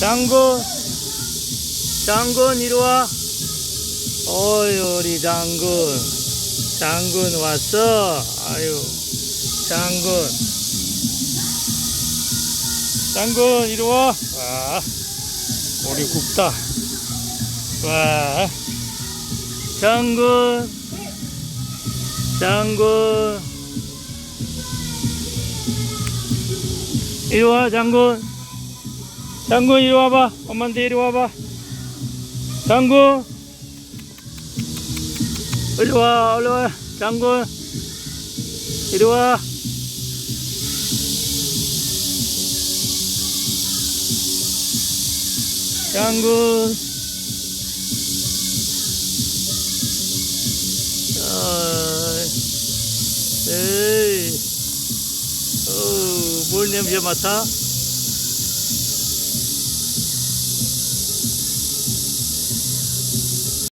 장군, 장군 이리 와. 어이 우리 장군, 장군 왔어. 아유, 장군, 장군 이리 와. 와, 우리 굽다. 와, 장군, 장군. 이리 와 장군. 장군 이리 와봐. 엄마한테 이리 와봐. 장군. 이리 와, 얼른 와. 장군. 이리 와. 장군. 아, 에이. 어우, 뭘 냄새 맡아?